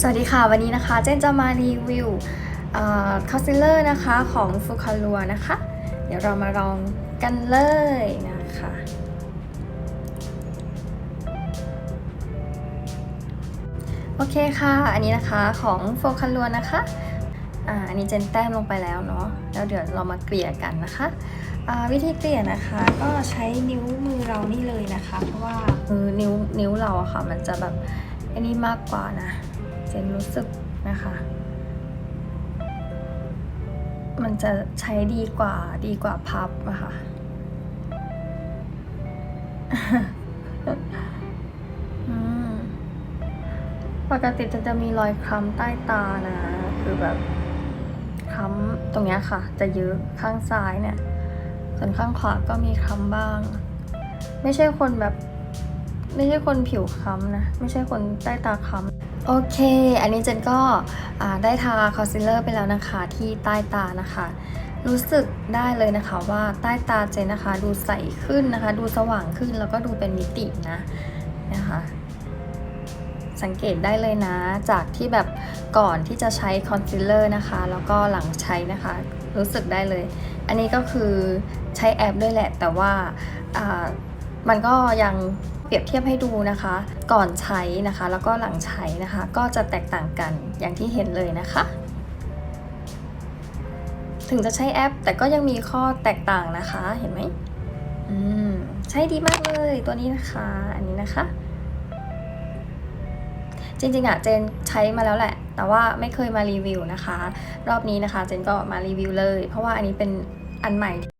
สวัสดีค่ะ วันนี้นะคะเจนจะมารีวิวคอนซีลเลอร์นะคะของฟูคาลัวนะคะ เดี๋ยวเรามาลองกันเลยนะคะโอเคค่ะ อันนี้นะคะของโฟคัลลัวนะคะอ่าอันนี้เจนแต้มลงไปแล้วเนาะแล้วเดี๋ยวเรามาเกลี่ยกันนะคะวิธีเกลี่ยนะคะก็ใช้นิ้วมือเรานี่เลยนะคะ เพราะว่ามือนิ้วนิ้วเราอะค่ะมันจะแบบอันนี้มากกว่านะ เจนรู้สึกนะคะ มันจะใช้ดีกว่าดีกว่าพับอะค่ะอืมปกติจะจะมีรอยคล้ำใต้ตานะ คือแบบคล้ำตรงเนี้ยค่ะ จะเยอะข้างซ้ายเนี่ย ส่วนข้างขวาก็มีคล้ำบ้าง ไม่ใช่คนแบบ ไม่ใช่คนผิวคล้ำนะ ไม่ใช่คนใต้ตาคล้ำโอเค อันนี้เจนก็ได้ทาคอนซีลเลอร์ไปแล้วนะคะที่ใต้ตานะคะ รู้สึกได้เลยนะคะว่าใต้ตาเจนนะคะ ดูใสขึ้นนะคะ ดูสว่างขึ้นแล้วก็ดูเป็นมิตินะนะคะสังเกตได้เลยนะจากที่แบบก่อนที่จะใช้คอนซีลเลอร์นะคะ แล้วก็หลังใช้นะคะ รู้สึกได้เลย อันนี้ก็คือใช้แอปด้วยแหละ แต่ว่ามันก็ยัง รียบเทียบให้ดูนะคะ ก่อนใช้นะคะ แล้วก็หลังใช้นะคะ ก็จะแตกต่างกันอย่างที่เห็นเลยนะคะ ถึงจะใช้แอป แต่ก็ยังมีข้อแตกต่างนะคะเห็นไหมอืมใช้ดีมากเลยตัวนี้นะคะ อันนี้นะคะจริงๆอะเจนใช้มาแล้วแหละ แต่ว่าไม่เคยมารีวิวนะคะ รอบนี้นะคะ เจนก็มารีวิวเลย เพราะว่าอันนี้เป็นอันใหม่